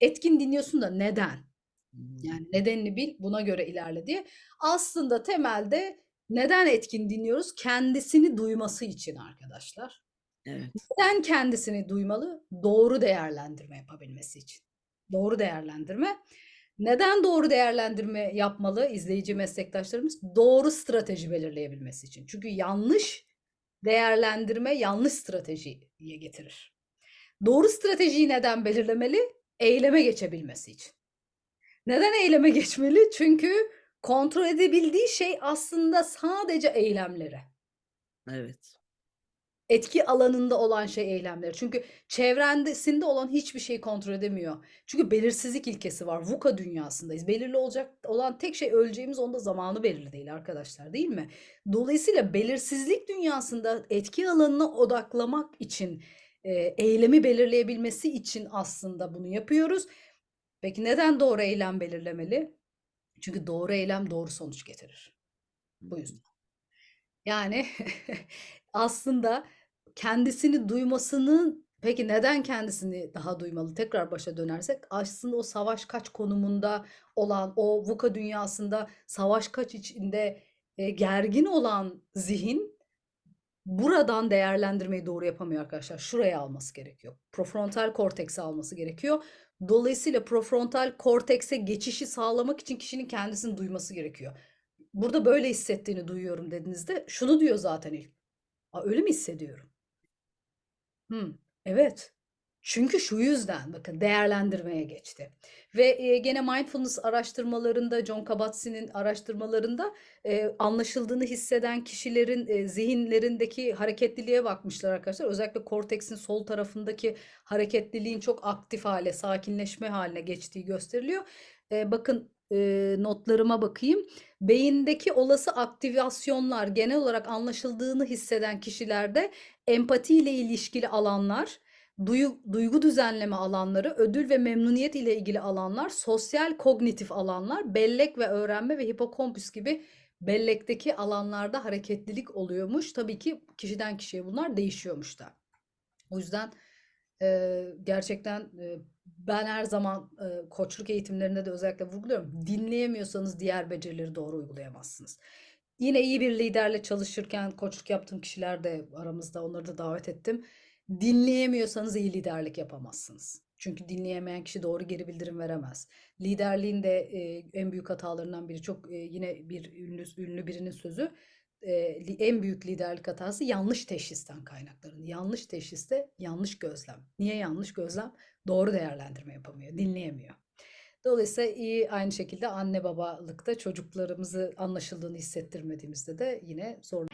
dinliyorsun da neden? Yani nedenini bil, buna göre ilerle diye. Aslında temelde neden etkin dinliyoruz? Kendisini duyması için arkadaşlar. Evet. Neden kendisini duymalı? Doğru değerlendirme yapabilmesi için. Doğru değerlendirme. Neden doğru değerlendirme yapmalı izleyici meslektaşlarımız? Doğru strateji belirleyebilmesi için. Çünkü yanlış değerlendirme yanlış stratejiye getirir. Doğru stratejiyi neden belirlemeli? Eyleme geçebilmesi için. Neden eyleme geçmeli? Çünkü kontrol edebildiği şey aslında sadece eylemleri. Evet. Etki alanında olan şey eylemleri. Çünkü çevrendesinde olan hiçbir şeyi kontrol edemiyor. Çünkü belirsizlik ilkesi var. VUCA dünyasındayız. Belirli olacak olan tek şey öleceğimiz onda zamanı belirli değil arkadaşlar değil mi? Dolayısıyla belirsizlik dünyasında etki alanına odaklamak için e, eylemi belirleyebilmesi için aslında bunu yapıyoruz. Peki neden doğru eylem belirlemeli? Çünkü doğru eylem doğru sonuç getirir. Bu yüzden. Yani aslında kendisini duymasının peki neden kendisini daha duymalı? Tekrar başa dönersek aslında o savaş kaç konumunda olan o VUCA dünyasında savaş kaç içinde e, gergin olan zihin buradan değerlendirmeyi doğru yapamıyor arkadaşlar. Şuraya alması gerekiyor. Profrontal kortekse alması gerekiyor. Dolayısıyla profrontal kortekse geçişi sağlamak için kişinin kendisini duyması gerekiyor. Burada böyle hissettiğini duyuyorum dediğinizde şunu diyor zaten ilk. Aa, öyle mi hissediyorum? Hımm, evet. Çünkü şu yüzden bakın değerlendirmeye geçti. Ve, eee, gene mindfulness araştırmalarında John Kabat-Zinn'in araştırmalarında, eee, anlaşıldığını hisseden kişilerin, eee, zihinlerindeki hareketliliğe bakmışlar arkadaşlar. Özellikle korteksin sol tarafındaki hareketliliğin çok aktif hale, sakinleşme haline geçtiği gösteriliyor. Bakın, notlarıma bakayım. Beyindeki olası aktivasyonlar genel olarak anlaşıldığını hisseden kişilerde empati ile ilişkili alanlar, duyu duygu düzenleme alanları, ödül ve memnuniyet ile ilgili alanlar, sosyal kognitif alanlar, bellek ve öğrenme ve hipokampüs gibi bellekteki alanlarda hareketlilik oluyormuş. Tabii ki kişiden kişiye bunlar değişiyormuş da. O yüzden, eee, gerçekten, eee, ben her zaman, eee, koçluk eğitimlerinde de özellikle vurguluyorum. Dinleyemiyorsanız diğer becerileri doğru uygulayamazsınız. Yine iyi bir liderle çalışırken koçluk yaptığım kişiler de aramızda, onları da davet ettim. Dinleyemiyorsanız iyi liderlik yapamazsınız. Çünkü dinleyemeyen kişi doğru geri bildirim veremez. Liderliğin de, eee, en büyük hatalarından biri çok, eee, yine bir ünlü ünlü birinin sözü, li en büyük liderlik hatası yanlış teşhisten kaynaklanır. Yanlış teşhiste yanlış gözlem. Niye yanlış gözlem? Doğru değerlendirme yapamıyor, dinleyemiyor. Dolayısıyla iyi aynı şekilde anne babalıkta çocuklarımızı anlaşıldığını hissettirmediğimizde de yine zor